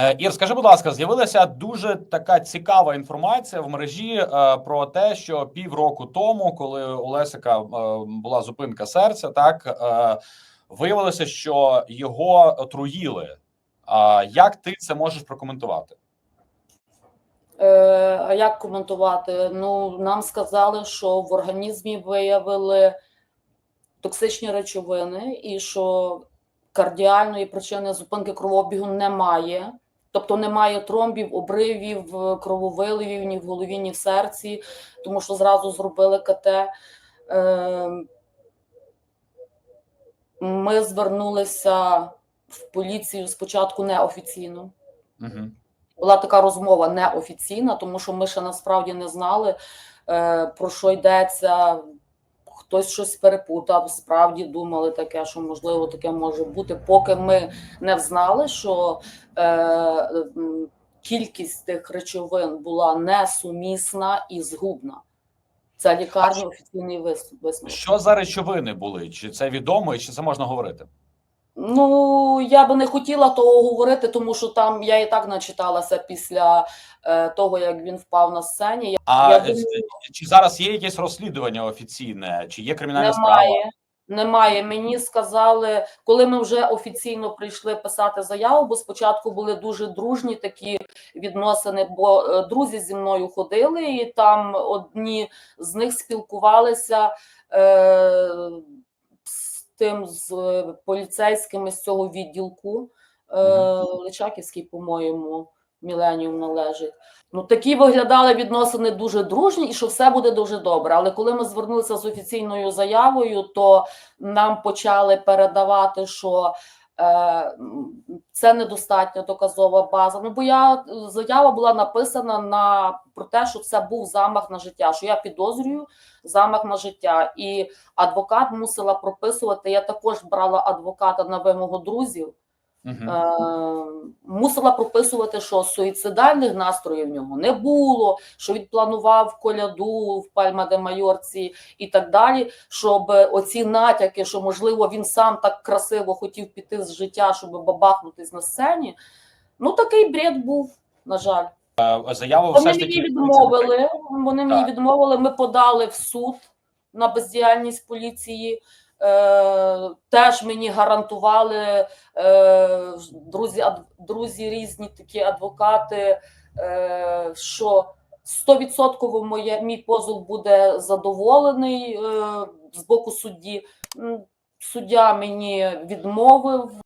Е, Ір, скажи, будь ласка, з'явилася дуже така цікава інформація в мережі е, про те, що півроку тому, коли у Лесика е, була зупинка серця, так виявилося, що його отруїли. Як ти це можеш прокоментувати? Е, а як коментувати? Ну, нам сказали, що в організмі виявили токсичні речовини і що кардіальної причини зупинки кровообігу немає. Тобто немає тромбів, обривів, крововиливів ні в голові, ні в серці, тому що зразу зробили КТ. Е, Ми звернулися в поліцію спочатку неофіційно. Угу. Була така розмова неофіційна, тому що ми ще насправді не знали, е, про що йдеться. Хтось щось перепутав, справді думали таке, що можливо таке може бути, поки ми не взнали, що е, кількість тих речовин була несумісна і згубна. Це лікарня офіційний вис- висновок. Що за речовини були? Чи це відомо, і чи це можна говорити? Ну, я би не хотіла того говорити, тому що там я і так начиталася після е, того, як він впав на сцені. Я, А я е, думаю, чи зараз є якесь розслідування офіційне, чи є кримінальна справа? немає. Немає. Мені сказали, коли ми вже офіційно прийшли писати заяву, бо спочатку були дуже дружні такі відносини, бо е, друзі зі мною ходили, і там одні з них спілкувалися е, тим з поліцейськими з цього відділку. Е, Личаківський, по-моєму, Міленіум належить. Ну, такі виглядали відносини дуже дружні, і що все буде дуже добре. Але коли ми звернулися з офіційною заявою, то нам почали передавати, що це недостатньо доказова база. Ну бо я заява була написана на про те, що це був замах на життя. Що я підозрюю замах на життя, і адвокат мусила прописувати. Я також брала адвоката на вимогу друзів. Угу. Е, мусила прописувати, що суїцидальних настроїв в нього не було, що він планував коляду в Пальма де Майорці і так далі. Щоб оці натяки, що можливо він сам так красиво хотів піти з життя, щоб бабахнутись на сцені. Ну такий бред був, на жаль. Заяву все Вони ж мені таки відмовили. Вони мені відмовили. Ми подали в суд на бездіяльність поліції. Е, теж мені гарантували е, друзі, ад, друзі, різні такі адвокати, е, що 100% моє мій позов буде задоволений е, з боку судді. Суддя мені відмовив.